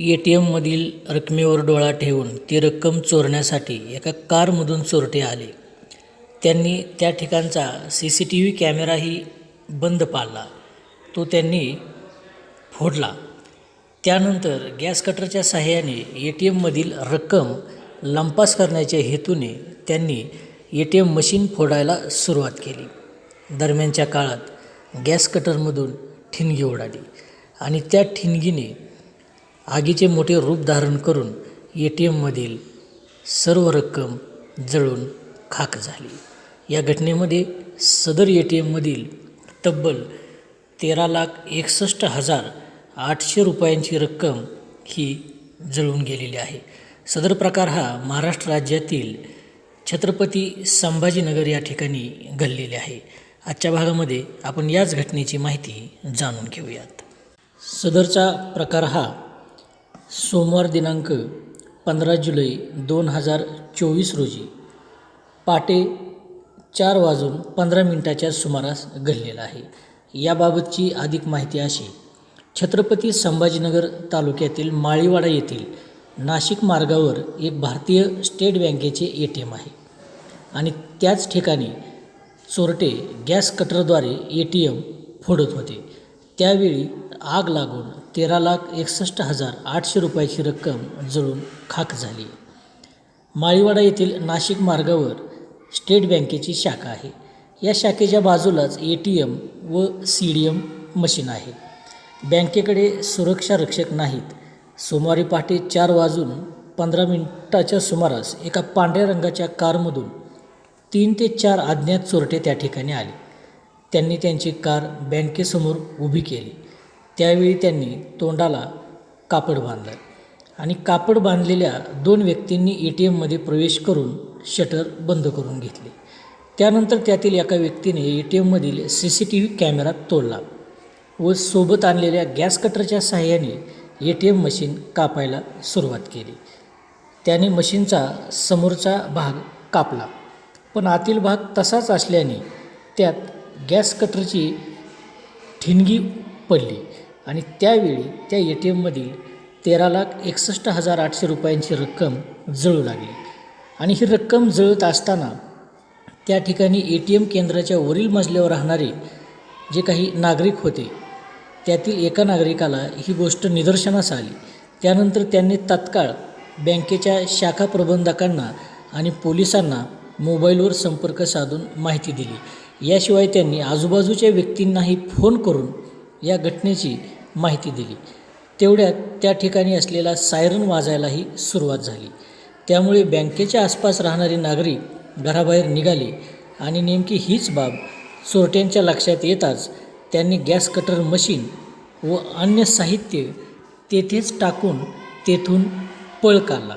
ए T एममधील रकमेवर डोळा ठेवून ती रक्कम चोरण्यासाठी एका कारमधून चोरटे आले. त्यांनी त्या ठिकाणचा सी सी टी व्ही कॅमेराही बंद पाडला. तो त्यांनी फोडला. त्यानंतर गॅस कटरच्या सहाय्याने ए टी एममधील रक्कम लंपास करण्याच्या हेतूने त्यांनी ए टी एम मशीन फोडायला सुरुवात केली. दरम्यानच्या काळात गॅस कटरमधून ठिणगी उडाली आणि त्या ठिणगीने आगीचे मोठे रूप धारण करून ए टी एममधील सर्व रक्कम जळून खाक झाली. या घटनेमध्ये सदर ए टी एममधील तब्बल तेरा लाख एकसष्ट हजार आठशे रुपयांची रक्कम ही जळून गेलेली आहे. सदर प्रकार हा महाराष्ट्र राज्यातील छत्रपती संभाजीनगर या ठिकाणी घडलेले आहे. आजच्या भागामध्ये आपण याच घटनेची माहिती जाणून घेऊयात. सदरचा प्रकार हा सोमवार दिनांक पंधरा जुलै दोन हजार चोवीस रोजी पहाटे चार वाजून पंधरा मिनिटाच्या सुमारास घडलेला आहे. याबाबतची अधिक माहिती अशी छत्रपती संभाजीनगर तालुक्यातील माळीवाडा येथील नाशिक मार्गावर एक भारतीय स्टेट बँकेचे ए टी एम आहे आणि त्याच ठिकाणी चोरटे गॅस कटरद्वारे ए टी एम फोडत होते. त्यावेळी आग लागून तेरा लाख एकसष्ट हजार आठशे रुपयाची रक्कम जळून खाक झाली. माळीवाडा येथील नाशिक मार्गावर स्टेट बँकेची शाखा आहे. या शाखेच्या बाजूलाच ए टी एम व सी डी एम मशीन आहे. बँकेकडे सुरक्षा रक्षक नाहीत. सोमवारी पहाटे चार वाजून पंधरा मिनिटाच्या सुमारास एका पांढऱ्या रंगाच्या कारमधून तीन ते चार अज्ञात चोरटे त्या ठिकाणी आले. त्यांनी त्यांची कार बँकेसमोर उभी केली. त्यावेळी त्यांनी तोंडाला कापड बांधलं आणि कापड बांधलेल्या दोन व्यक्तींनी ए टी एममध्ये प्रवेश करून शटर बंद करून घेतले. त्यानंतर त्यातील एका व्यक्तीने A T एममधील C C T V camera तोडला व सोबत आणलेल्या गॅस कटरच्या सहाय्याने ए टी एम मशीन कापायला सुरुवात केली. त्याने मशीनचा समोरचा भाग कापला. पण आतील भाग तसाच असल्याने त्यात गॅस कटरची ठिणगी पडली. आणि त्यावेळी त्या ए टी एममधील तेरा लाख एकसष्ट हजार आठशे रुपयांची रक्कम जळू लागली. आणि ही रक्कम जळत असताना त्या ठिकाणी ए टी एम केंद्राच्या वरील मजल्यावर राहणारे जे काही नागरिक होते त्यातील एका नागरिकाला ही गोष्ट निदर्शनास आली. त्यानंतर त्यांनी तात्काळ बँकेच्या शाखा प्रबंधकांना आणि पोलिसांना मोबाईलवर संपर्क साधून माहिती दिली. याशिवाय त्यांनी आजूबाजूच्या व्यक्तींनाही फोन करून या घटनेची माहिती दिली. तेवढ्यात त्या ठिकाणी असलेला सायरन वाजायलाही सुरुवात झाली. त्यामुळे बँकेच्या आसपास राहणारे नागरिक घराबाहेर निघाले आणि नेमकी हीच बाब चोरट्यांच्या लक्षात येताच त्यांनी गॅस कटर मशीन व अन्य साहित्य तेथेच टाकून तेथून पळ काढला.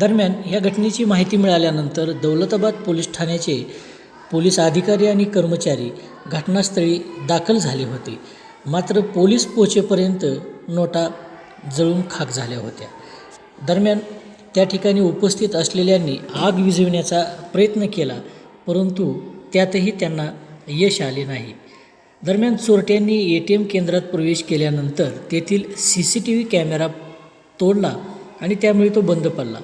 दरम्यान या घटनेची माहिती मिळाल्यानंतर दौलताबाद पोलीस ठाण्याचे पोलीस अधिकारी आणि कर्मचारी घटनास्थळी दाखल झाले होते. मात्र पोलीस पोचेपर्यंत नोटा जळून खाक झाल्या होत्या. दरम्यान त्या ठिकाणी उपस्थित असलेल्यांनी आग विझविण्याचा प्रयत्न केला परंतु त्यातही त्यांना यश आले नाही. दरम्यान चोरट्यांनी ए टी एम केंद्रात प्रवेश केल्यानंतर तेथील C C T V camera तोडला आणि त्यामुळे तो बंद पडला.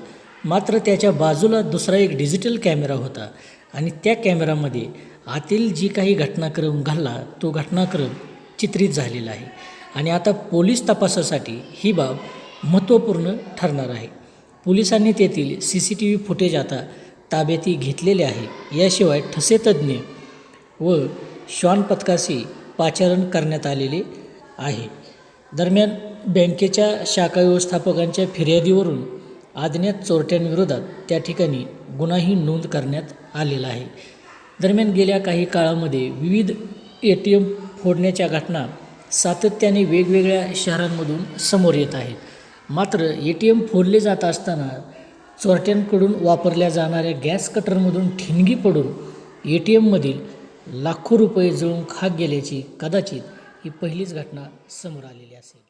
मात्र त्याच्या बाजूला दुसरा एक डिजिटल कॅमेरा होता आणि त्या कॅमेरामध्ये आतील जी काही घटनाक्रम घडला तो घटनाक्रम चित्रित झालेला आहे. आणि आता पोलीस तपासासाठी ही बाब महत्त्वपूर्ण ठरणार आहे. पोलिसांनी तेथील C C T V footage आता ताब्याती घेतलेले आहे. याशिवाय ठसे व श्वान पथकाशी पाचारण करण्यात आलेले आहे. दरम्यान बँकेच्या शाखा व्यवस्थापकांच्या फिर्यादीवरून आज्ञात चोरट्यांविरोधात त्या ठिकाणी गुन्हाही नोंद करण्यात आलेला आहे. दरम्यान गेल्या काही काळामध्ये विविध ए टी एम फोडण्याच्या घटना सातत्याने वेगवेगळ्या शहरांमधून समोर येत आहेत. मात्र ए टी एम फोडले जात असताना चोरट्यांकडून वापरल्या जाणाऱ्या गॅस कटरमधून ठिणगी पडून ए टी एममधील लाखो रुपये जळून खाक गेल्याची कदाचित ही पहिलीच घटना समोर आलेली असेल.